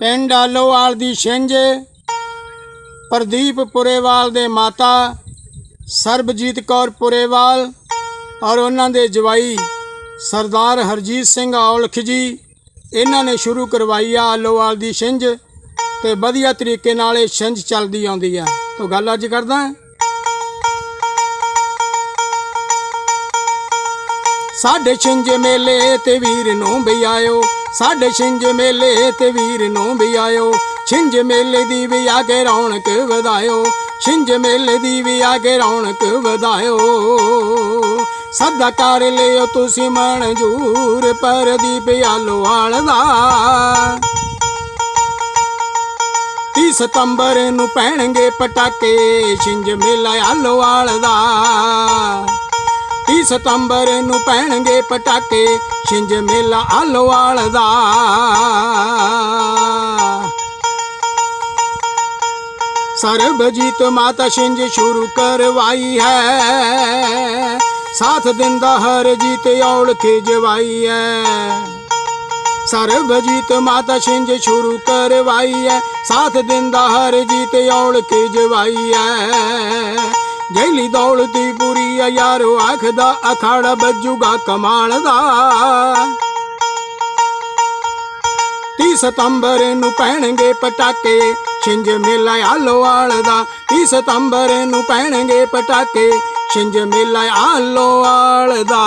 ਪਿੰਡ ਆਲੋਵਾਲ ਦੀ ਛਿੰਝ, ਪ੍ਰਦੀਪ ਪੁਰੇਵਾਲ ਦੇ ਮਾਤਾ, ਸਰਬਜੀਤ ਕੌਰ ਪੁਰੇਵਾਲ ਔਰ ਉਹਨਾਂ ਦੇ ਜਵਾਈ ਸਰਦਾਰ ਹਰਜੀਤ ਸਿੰਘ ਔਲਖ ਜੀ, ਇਹਨਾਂ ਨੇ ਸ਼ੁਰੂ ਕਰਵਾਈ ਆ ਆਲੋਵਾਲ ਦੀ ਛਿੰਝ ਤੇ ਵਧੀਆ ਤਰੀਕੇ ਨਾਲ ਇਹ ਛਿੰਝ ਚੱਲਦੀ ਆਉਂਦੀ ਆ। ਤੋ ਗੱਲ ਅੱਜ ਕਰਦਾ ਸਾਡੇ ਛਿੰਝ ਮੇਲੇ ਤੇ ਵੀਰ ਨੂੰ ਵੀ ਆਇਓ ਸਾਡੇ ਛਿੰਝ ਮੇਲੇ ਤੇ ਵੀਰ ਨੂੰ ਵੀ ਆਇਓ। ਛਿੰਝ ਮੇਲੇ ਦੀ ਵੀ ਆ ਕੇ ਰੌਣਕ ਵਧਾਇਓ। ਛਿੰਝ ਮੇਲੇ ਦੀ ਵੀ ਆ ਕੇ ਰੌਣਕ ਵਧਾਇਓ। ਸਦਾ ਕਰ ਲਿਓ ਤੁਸੀਂ ਮਨਜੂਰ ਪਰਦੀਪ ਆਲੋਵਾਲ ਦਾ। 30 ਸਤੰਬਰ ਨੂੰ ਪੈਣਗੇ ਪਟਾਕੇ ਛਿੰਝ ਮੇਲਾ ਆਲੋਵਾਲ ਦਾ। 30 ਸਤੰਬਰ ਨੂੰ ਪੈਣਗੇ ਪਟਾਕੇ ਛਿੰਝ ਮੇਲਾ ਆਲੋਵਾਲ ਦਾ। ਸਰਬਜੀਤ ਮਾਤਾ ਛਿੰਝ ਸ਼ੁਰੂ ਕਰਵਾਈ ਹੈ। ਸਾਥ ਦਿੰਦਾ ਹਰ ਜੀਤ ਔਲਖ ਜਵਾਈ ਹੈ। ਸਰਬਜੀਤ ਮਾਤਾ ਛਿੰਝ ਸ਼ੁਰੂ ਕਰਵਾਈ ਐ ਸਾਥ ਦਿੰਦਾ ਹਰ ਜੀਤ ਔਲ ਔਲਖ ਜਵਾਈ ਐ ਜੈਲੀ ਦੌਲਤੀ ਪੂਰੀ ਆ ਯਾਰੋ ਆਖਦਾ, ਅਖਾੜਾ ਬੱਜੂਗਾ ਕਮਾਲ ਦਾ। 30 ਸਤੰਬਰ ਨੂੰ ਪੈਣਗੇ ਪਟਾਕੇ, ਛਿੰਝ ਮੇਲਾ ਆਲੋਵਾਲ ਦਾ। 30 ਸਤੰਬਰ ਨੂੰ ਪੈਣਗੇ ਪਟਾਕੇ, ਛਿੰਝ ਮੇਲਾ ਆਲੋਵਾਲ ਦਾ।